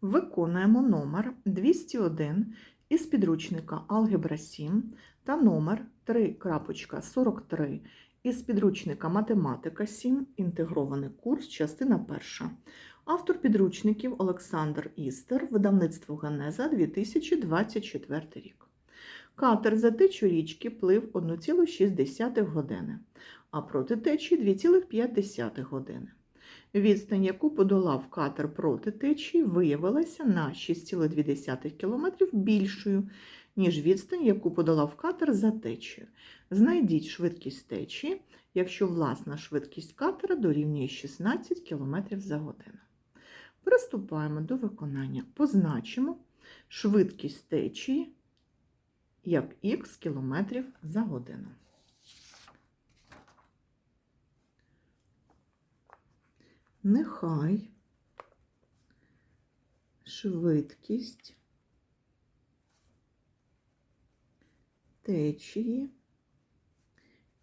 Виконуємо номер 201 із підручника Алгебра 7 та номер 3.43 із підручника Математика 7. Інтегрований курс, частина 1. Автор підручників Олександр Істер, видавництво Генеза 2024 рік. Катер за течу річки плив 1,6 години, а проти течії 2,5 години. Відстань, яку подолав катер проти течії, виявилася на 6,2 км більшою, ніж відстань, яку подолав катер за течією. Знайдіть швидкість течії, якщо власна швидкість катера дорівнює 16 км за годину. Приступаємо до виконання. Позначимо швидкість течії як х км за годину. Нехай швидкість течії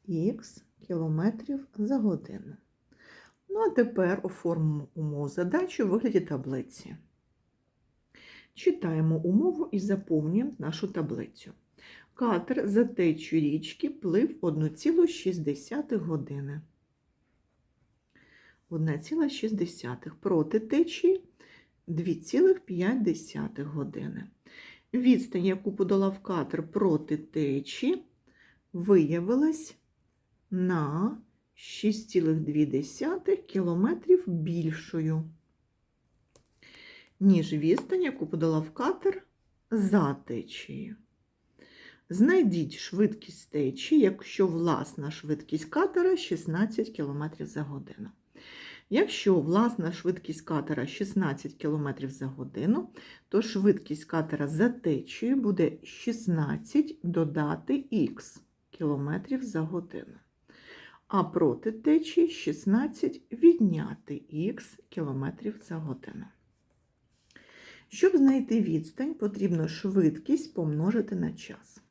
х кілометрів за годину. Ну, а тепер оформимо умову задачі у вигляді таблиці. Читаємо умову і заповнюємо нашу таблицю. Катер за течію річки плив 1,6 години. 1,6 проти течії 2,5 години. Відстань, яку подолав катер проти течії, виявилась на 6,2 км більшою, ніж відстань, яку подолав катер за течією. Знайдіть швидкість течії, якщо власна швидкість катера 16 км за годину. Якщо власна швидкість катера 16 км за годину, то швидкість катера за течією буде 16 додати х км за годину. А проти течії 16 відняти х км за годину. Щоб знайти відстань, потрібно швидкість помножити на час.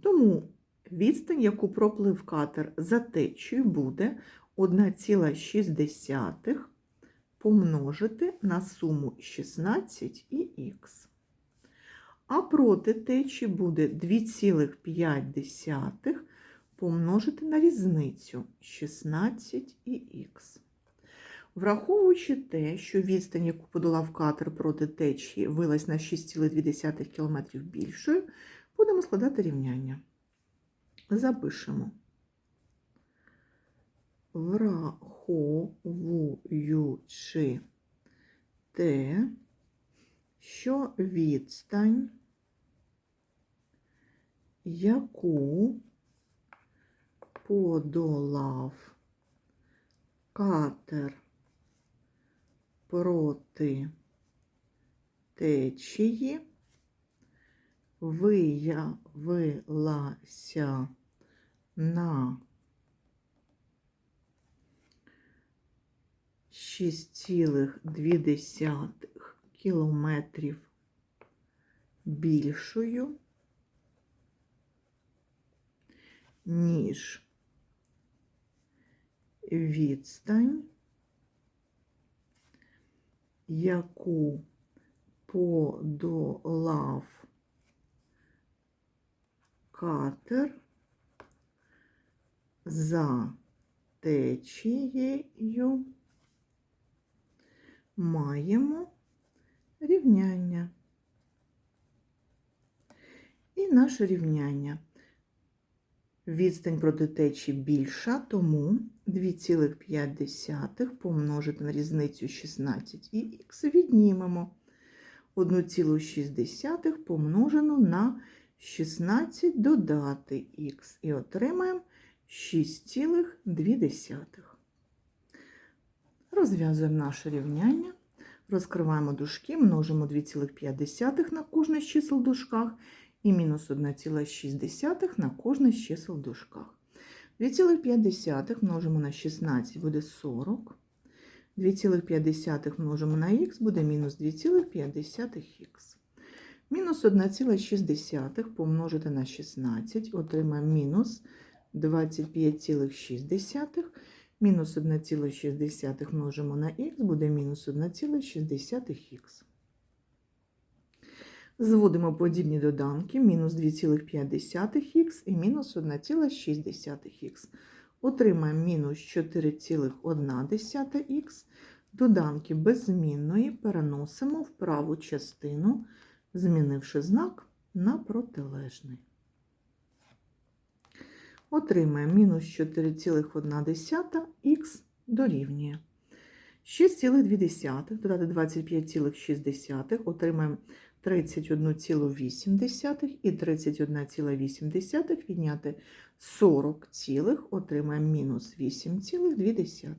Тому відстань, яку проплив катер за течією, буде 1,6 помножити на суму 16 і х. А проти течії буде 2,5 помножити на різницю 16 і х. Враховуючи те, що відстань, яку подолав катер проти течії, вилась на 6,2 км більшою, будемо складати рівняння. Запишемо. Враховуючи те, що відстань, яку подолав катер проти течії, виявилася на. 6,2 кілометрів більшою, ніж відстань, яку подолав катер за течією маємо рівняння. І наше рівняння. Відстань проти течії більша, тому 2,5 помножити на різницю 16 і х віднімемо 1,6 помножену на 16 додати х і отримаємо 6,2. Розв'язуємо наше рівняння, розкриваємо дужки, множимо 2,5 на кожне з чисел в дужках і мінус 1,6 на кожне з чисел в дужках. 2,5 множимо на 16 буде 40. 2,5 множимо на х буде мінус 2,5х. Мінус 1,6 помножити на 16, отримаємо мінус 25,6. Мінус 1,6 множимо на х буде мінус 1,6х. Зводимо подібні доданки мінус 2,5х і мінус 1,6х. Отримаємо мінус 4,1х. Доданки беззмінної переносимо в праву частину, змінивши знак на протилежний. Отримаємо мінус 4,1х дорівнює. 6,2 додати 25,6 отримаємо 31,8 і 31,8 відняти 40, цілих, отримаємо мінус 8,2.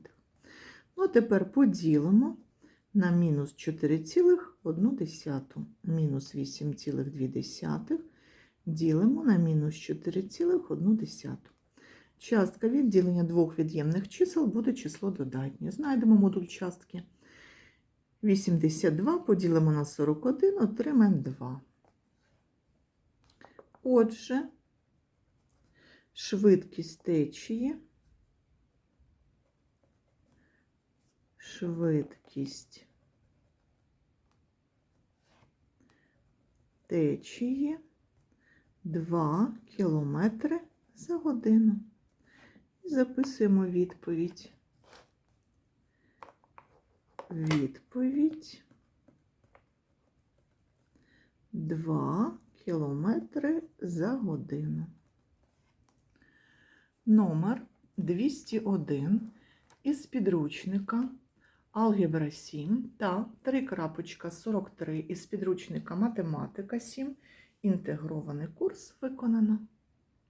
Ну, а тепер поділимо на мінус 4,1. Мінус 8,2 ділимо на мінус 4,1. Частка відділення двох від'ємних чисел буде число додатнє. Знайдемо модуль частки. 82 поділимо на 41, отримаємо 2. Отже, швидкість течії, швидкість течії 2 кілометри за годину. І записуємо відповідь. Відповідь 2 кілометри за годину. Номер 201 із підручника Алгебра 7 та 3.43 із підручника Математика 7. Інтегрований курс виконано.